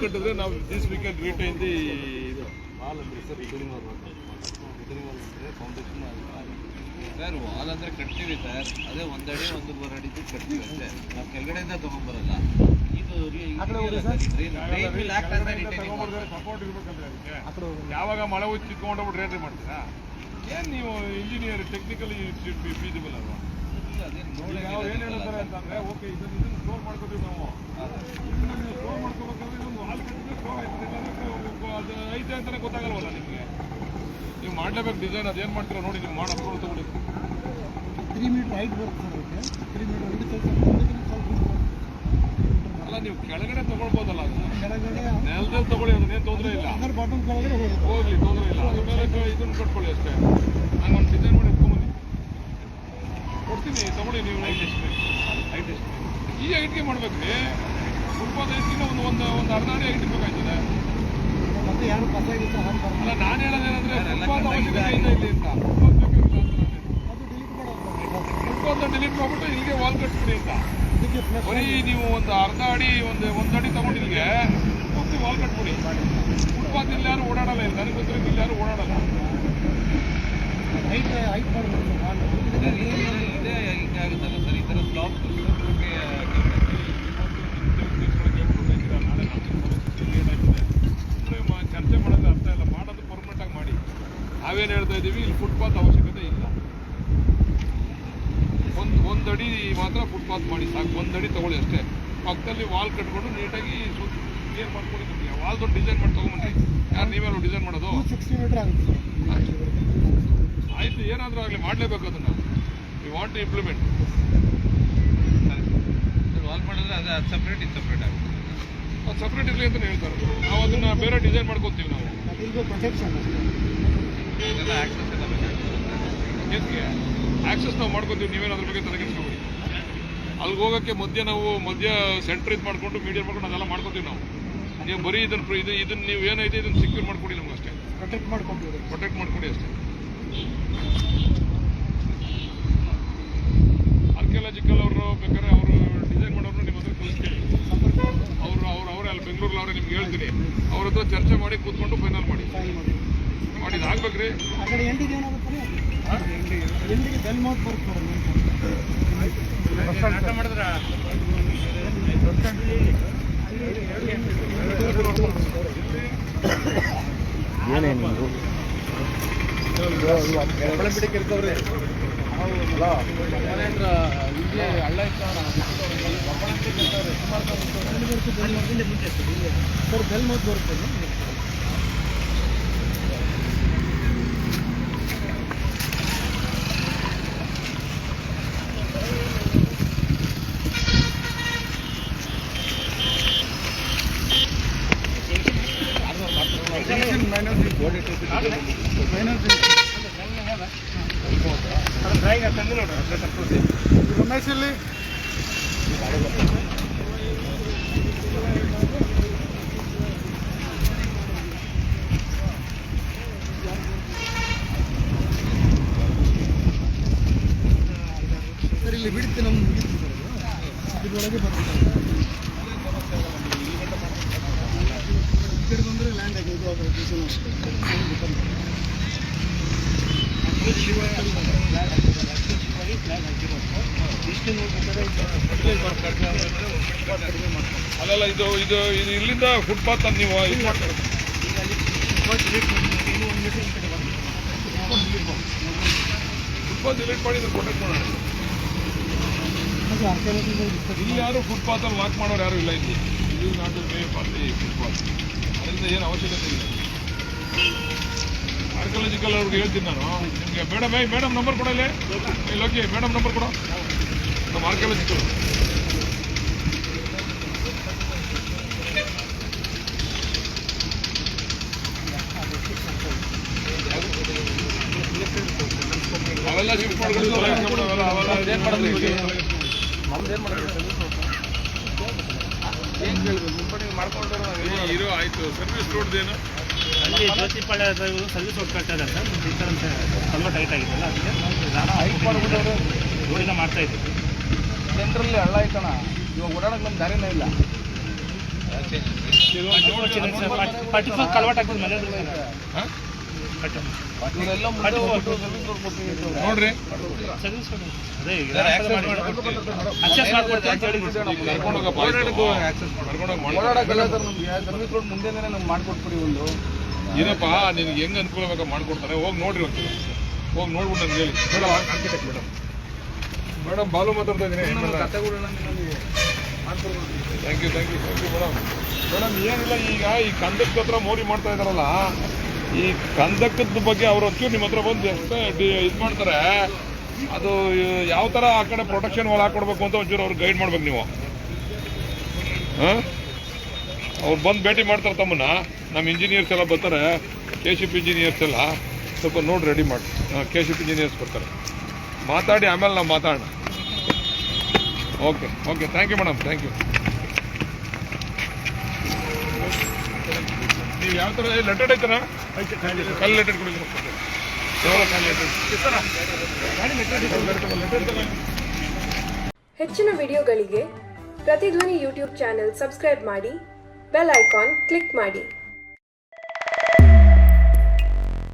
ಕಟ್ಟಿದ್ರೆ ನಾವು this weekend retain the ಇದು ಹಾಲ್ ಅಂದರೆ ಸರ್ ರಿಟರ್ನಿಂಗ್ ವಾಲ್ ರಿಟರ್ನಿಂಗ್ ಮಾಡಿದ್ರೆ ಫೌಂಡೇಶನ್ ಸರ್ ವಾಲ್ ಅಂದರೆ ಕಟ್ತೀವಿ ಸರ್. ಅದೇ ಒಂದಡಿ ಒಂದೂವರೆ ಅಡಿ ಕಟ್ತೀವಿ ಅಷ್ಟೇ. ನಾವು ಕೆಳಗಡೆಯಿಂದ ತೊಗೊಂಬರಲ್ಲ. ಇದು ಸಪೋರ್ಟ್ ಇರ್ಬೇಕಂದ್ರೆ ಅದಕ್ಕೆ. ಯಾವಾಗ ಮಳೆ ಹೋಗಿ ಚಿತ್ಕೊಂಡೋಗ್ಬಿಟ್ಟು ರೇಟ್ರಿ ಮಾಡ್ತೀರಾ? ಏನು ನೀವು ಇಂಜಿನಿಯರ್ ಟೆಕ್ನಿಕಲಿ ಫೀಸಿಬಲ್ ಅಲ್ವಾ? ಅವ್ರು ಏನು ಹೇಳ್ತಾರೆ ಅಂತಂದ್ರೆ ಓಕೆ ಇದನ್ನ ಇದನ್ನು ಸ್ಟೋರ್ ಮಾಡ್ಕೋತೀವಿ ನಾವು ಇದನ್ನ ಸ್ಟೋರ್ ಮಾಡ್ಕೋಬೇಕಂದ್ರೆ ಇದೊಂದು ವಾಲ್ ಕಟ್ಟಿದ್ರೆ ಸ್ಟೋರ್ ಆಯ್ತದೆ ಇಲ್ಲಾಂದ್ರೆ ಅದು ಐತೆ ಅಂತಾನೆ ಗೊತ್ತಾಗಲ್ವಲ್ಲ ನಿಮಗೆ ನೀವು ಮಾಡ್ಲೇಬೇಕು ಡಿಸೈನ್ ಅದೇನು ಮಾಡ್ತೀರಾ ನೋಡಿ ನೀವು ಮಾಡಿ ಅಪ್ಲೋಡ್ ತಗೊಳ್ಳಿ ತ್ರೀ ಮೀಟರ್ ಹೈಟ್ ಅದಕ್ಕೆ ತ್ರೀ ಮೀಟರ್ ಅಲ್ಲ ನೀವು ಕೆಳಗಡೆ ತಗೊಳ್ಬೋದಲ್ಲ ಅದನ್ನ. ಕೆಳಗಡೆ ನೆಲದಲ್ಲಿ ತಗೊಳ್ಳಿ ಅದನ್ನೇನು ತೊಂದರೆ ಇಲ್ಲ. ಹೋಗ್ಲಿ ತೊಂದರೆ ಇಲ್ಲ ಅದ್ರ ಮೇಲೆ ಕ- ಇದನ್ನ ಕಟ್ಕೊಳ್ಳಿ ಅಷ್ಟೇ ನಾನು ಒಂದು ಡಿಸೈನ್ ಮಾಡಿ ಎತ್ಕೊಂಬನ್ನಿ ಕೊಡ್ತೀನಿ ತಗೊಳ್ಳಿ ನೀವು. ಎಷ್ಟು ಬೇಕು. ಈ ಹೈಟ್ಗೆ ಮಾಡ್ಬೇಕ್ರಿ. ಫುಟ್ಬಾಲ್ ಹೈಟ್ಗಿಂತ ಒಂದು ಒಂದು ಒಂದು ಅರ್ಧ ಅಡಿ ಹೈಟ್ ಬೇಕಾಗ್ತದೆ ಅಲ್ಲ ನಾನು ಹೇಳೋದೇನಂದ್ರೆ ಫುಟ್ಬಾಲ್ ಅವಶ್ಯಕತೆ ಇಲ್ಲ ಇಲ್ಲಿ ಅಂತ. ಅದು ಡಿಲೀಟ್ ಮಾಡ್ಬಿಟ್ಟು ಇಲ್ಲಿಗೆ ವಾಲ್ ಕಟ್ಬಿಡಿ ಅಂತ. ಬರೀ ನೀವು ಒಂದು ಅರ್ಧ ಅಡಿ ಒಂದು ಒಂದು ಅಡಿ ತಗೊಂಡು ಇಲ್ಲಿಗೆ ಪೂರ್ತಿ ವಾಲ್ ಕಟ್ಬಿಡಿ ಫುಟ್ಪಾತ್ ಇಲ್ಲಿ ಯಾರು ಓಡಾಡಲ್ಲ ಇಲ್ಲಿ ನನಗೆ ಗೊತ್ತಿರೋ ಇಲ್ಲಿ ಯಾರು ಓಡಾಡಲ್ಲ ಹೈಟ್ ಹೈಟ್ ಮಾಡಬೇಕು ವಾಲ್ ಇದೇ ಹಿಂಗಾಗುತ್ತಲ್ಲ ಸರ್ ಈ ಥರ ಸ್ಲಾಪ್ ಚರ್ಚೆ ಮಾಡೋದು ಅರ್ಥ ಇಲ್ಲ ಮಾಡೋದು ಪರ್ಮನೆಂಟ್ ಆಗಿ ಮಾಡಿ ನಾವೇನು ಹೇಳ್ತಾ ಇದ್ದೀವಿ ಇಲ್ಲಿ ಫುಟ್ಪಾತ್ ಅವಶ್ಯಕತೆ ಇಲ್ಲ. ಒಂದು ಒಂದಡಿ ಅಡಿ ಮಾತ್ರ ಫುಟ್ಪಾತ್ ಮಾಡಿ ಸಾಕು. ಒಂದಡಿ ಅಡಿ ತಗೊಳ್ಳಿ ಅಷ್ಟೇ. ಪಕ್ಕದಲ್ಲಿ ವಾಲ್ ಕಟ್ಕೊಂಡು ನೀಟಾಗಿ ಕ್ಲಿಯರ್ ಮಾಡ್ಕೊಂಡು ವಾಲ್ ದೊಡ್ಡ ಡಿಸೈನ್ ಮಾಡಿ ತೊಗೊಂಬನ್ನಿ. ಯಾರು ನೀವೆಲ್ಲ ಡಿಸೈನ್ ಮಾಡೋದು? ಸಿಕ್ಸ್ಟಿ ಮೀಟರ್ ಆಗುತ್ತೆ. ಆಯಿತು ಏನಾದರೂ ಆಗಲಿ ಮಾಡಲೇಬೇಕು ಅದನ್ನು. You want to implement wall ಮಾಡಿದ್ರೆ ಅದು ಅದು ಸಪ್ರೇಟ್ ಇದು ಸಪ್ರೇಟ್ ಆಗುತ್ತೆ. ಅದು ಸಪ್ರೇಟ್ ಇರಲಿ ಅಂತ ಹೇಳ್ತಾರೆ. ನಾವು ಅದನ್ನು ಬೇರೆ ಡಿಸೈನ್ ಮಾಡ್ಕೊತೀವಿ ನಾವು. ಪ್ರೊಟೆಕ್ಷನ್ ಅಷ್ಟೇ ಇದೆಲ್ಲ ಆಕ್ಸಸ್ ಎಲ್ಲ ಬೇಕಾಗುತ್ತೆ ಎಸ್ಗೆ ಆಕ್ಸಸ್ ನಾವು ಮಾಡ್ಕೊತೀವಿ ನೀವೇನು ಅದ್ರ ಬಗ್ಗೆ ತಲೆ ಕೆಡಿಸ್ಕೊಬೇಡಿ ಅಲ್ಲಿಗೆ ಹೋಗೋಕ್ಕೆ ಮಧ್ಯ ನಾವು ಮಧ್ಯ ಸೆಂಟ್ರ್ ಇದು ಮಾಡಿಕೊಂಡು ಮೀಡಿಯಾ ಮಾಡ್ಕೊಂಡು ಅದೆಲ್ಲ ಮಾಡ್ಕೊತೀವಿ ನಾವು. ನೀವು ಬರೀ ಇದನ್ನು ಇದು ಇದನ್ನು ನೀವು ಏನೈತೆ ಇದನ್ನು ಸೆಕ್ಯೂರ್ ಮಾಡ್ಕೊಡಿ ನಮ್ಗೆ ಅಷ್ಟೇ. ಪ್ರೊಟೆಕ್ಟ್ ಮಾಡ್ಕೊಂಡು ಪ್ರೊಟೆಕ್ಟ್ ಮಾಡ್ಕೊಡಿ ಅಷ್ಟೇ. ಆರ್ಕಿಯಾಲಜಿಕಲ್ ಅವರು ಬೇಕಾದ್ರೆ ಅವರು ಡಿಸೈನ್ ಮಾಡೋರು ನಿಮ್ಮ ಹತ್ರ ಕಲಿಸ್ತೀನಿ ಅವರು ಅವ್ರು ಅವರೇ ಅಲ್ಲಿ ಬೆಂಗಳೂರಲ್ಲಿ ಅವರೇ ನಿಮ್ಗೆ ಹೇಳ್ತೀನಿ. ಅವ್ರ ಹತ್ರ ಚರ್ಚೆ ಮಾಡಿ ಕೂತ್ಕೊಂಡು ಫೈನಲ್ ಮಾಡಿ. ಫೈನ್ ಮಾಡಿ ಮಾಡಿದ್ದು ಆಗ್ಬೇಕ್ರಿ ಆ ಕಡೆ. ಎಂಡಿಗೆ ಏನಾಗುತ್ತೆ ಎಂಡಿಗೆ ಬೆಲ್ ಮೌತ್ ಬರುತ್ತೆ ಮೇಡಮ್ ಮಾಡಿದ್ರ? ಸರ್ ಬೆಲ್ ಮೌತ್ ಬರುತ್ತೆ. ರಮೇಶ್ ಇಲ್ಲಿ ಸರ್ ಇಲ್ಲಿ ಬಿಡುತ್ತೆ ಸರ್ ಇದ್ರೊಳಗೆ ಬರುತ್ತೆ ಈ ಕಡೆ ಬಂದರೆ ಲ್ಯಾಂಡ್ ಆಗಿ ಇದು ಆಗೋದು ಇದು ಅಷ್ಟೇ. ಇಷ್ಟು ನೋಡ್ಬೇಕಾದ್ರೆ ಅಲ್ಲಲ್ಲ, ಇದು ಇದು ಇದು ಇಲ್ಲಿಂದ ಫುಟ್ಪಾತ್ ಅಂತ ನೀವು ಇದು ಮಾಡ್ತಾರೆ? ಫುಟ್ಪಾತ್ ಡಿಲೀಟ್ ಮಾಡಿ ಪ್ರೊಟೆಕ್ಟ್ ಮಾಡೋಣ. ಇಲ್ಲಿ ಯಾರು ಫುಟ್ಪಾತ್ ಅಲ್ಲಿ ವಾಕ್ ಮಾಡೋರು ಯಾರು ಇಲ್ಲ ಇಲ್ಲಿ. ಇದು ನಾಟ್ ಮೇ ಪಾರ್ಟಿ ಫುಟ್ಪಾತ್ ಅದರಿಂದ ಏನು ಅವಶ್ಯಕತೆ ಇಲ್ಲ. ಆರ್ಕಿಯಾಲಜಿಕಲ್ ಅವ್ರಿಗೆ ಹೇಳ್ತೀನಿ ನಾನು. ನಿಮಗೆ ಮೇಡಮ್ ಏ ಮೇಡಮ್ ನಂಬರ್ ಕೊಡ ಇಲ್ಲೇ. ಇಲ್ಲಿ ಓಕೆ ಮೇಡಮ್ ನಂಬರ್ ಕೊಡ. ನಮ್ಮ ಆರ್ಕಿಯಾಲಜಿಕಲ್ ಅವೆಲ್ಲ ಶಿಫ್ಟ್ ಮಾಡ್ಕೊಂಡು ಇರೋ ಆಯ್ತು. ಸರ್ವಿಸ್ ರೋಡ್ದೇನು ಅಲ್ಲಿ ಜ್ಯೋತಿಪಾಳ್ಯ ಸರ್ವಿಸ್ ರೋಡ್ ಕಟ್ತಾ ಇದ್ದಾರೆ ಸರ್. ಡಿಸ್ಟೆನ್ಸ್ ಸ್ವಲ್ಪ ಟೈಟ್ ಆಗಿದ್ದಲ್ಲ ಅದಕ್ಕೆ ನಾನು ಹೈಟ್ ಮಾಡಿಬಿಟ್ಟು ರೋಡಿನ ಮಾಡ್ತಾ ಇದ್ದೀವಿ ಸೆಂಟ್ರಲ್ಲಿ ಹಳ್ಳ ಐತಣ ಇವಾಗ ಓಡಾಡಕ್ ನಮ್ಗೆ ದಾರಿನೇ ಇಲ್ಲ. ಫಾರ್ಟಿ ಫೋರ್ ಕಲ್ವಟ್ ಆಗ್ತದೆ ಮನೆ ನೋಡ್ರಿ. ಮಾಡ್ಕೊಟ್ಬಿಡಿ ಒಂದು. ಏನಪ್ಪ ನಿನಗೆ ಹೆಂಗ್ ಅನುಕೂಲ ಬೇಕಾ ಮಾಡ್ಕೊಡ್ತಾರೆ? ಹೋಗಿ ನೋಡ್ರಿ ಅಂತ ಹೋಗಿ ನೋಡ್ಬಿಟ್ಟು ನನ್ಗೆ ಹೇಳಿ. Madam architect madam. Madam Balu ಮಾತಾಡ್ತಾ ಇದ್ದೀನಿ. Thank you thank you thank you madam. Madam ಏನಿಲ್ಲ ಈಗ ಈ ಕಂದಕದ ಹತ್ರ ಮೋರಿ ಮಾಡ್ತಾ ಇದಾರಲ್ಲ ಈ ಕಂದಕದ ಬಗ್ಗೆ ಅವ್ರ ಒಂಚೂರು ನಿಮ್ಮ ಹತ್ರ ಬಂದು ಎಷ್ಟು ಇದು ಮಾಡ್ತಾರೆ. ಅದು ಯಾವ ಥರ ಆ ಕಡೆ ಪ್ರೊಟೆಕ್ಷನ್ ಒಳ ಹಾಕೊಡ್ಬೇಕು ಅಂತ ಒಂಚೂರು ಅವ್ರು ಗೈಡ್ ಮಾಡ್ಬೇಕು ನೀವು. ಹಾಂ? ಅವ್ರು ಬಂದು ಭೇಟಿ ಮಾಡ್ತಾರೆ ತಮ್ಮನ್ನ. ನಮ್ಮ ಇಂಜಿನಿಯರ್ಸ್ ಎಲ್ಲ ಬರ್ತಾರೆ ಕೆ ಶಿಪ್ ಇಂಜಿನಿಯರ್ಸ್ ಎಲ್ಲ ಸ್ವಲ್ಪ ನೋಡಿ ರೆಡಿ ಮಾಡಿ ಕೆ ಶಿಪ್ ಇಂಜಿನಿಯರ್ಸ್ ಬರ್ತಾರೆ. ಮಾತಾಡಿ ಆಮೇಲೆ ನಾವು ಮಾತಾಡೋಣ. Okay okay thank you madam thank you ನೀವು ಯಾವ ಥರ ಲೆಟರ್ ಐತರ ಕಲ್ ಲೆಟರ್ ಕೊಡಿ ಹೆಚ್ಚಿನ ವಿಡಿಯೋಗಳಿಗೆ ಪ್ರತಿಧ್ವನಿ ಯೂಟ್ಯೂಬ್ ಚಾನೆಲ್ ಸಬ್ಸ್ಕ್ರೈಬ್ ಮಾಡಿ ಬೆಲ್ ಐಕಾನ್ ಕ್ಲಿಕ್ ಮಾಡಿ.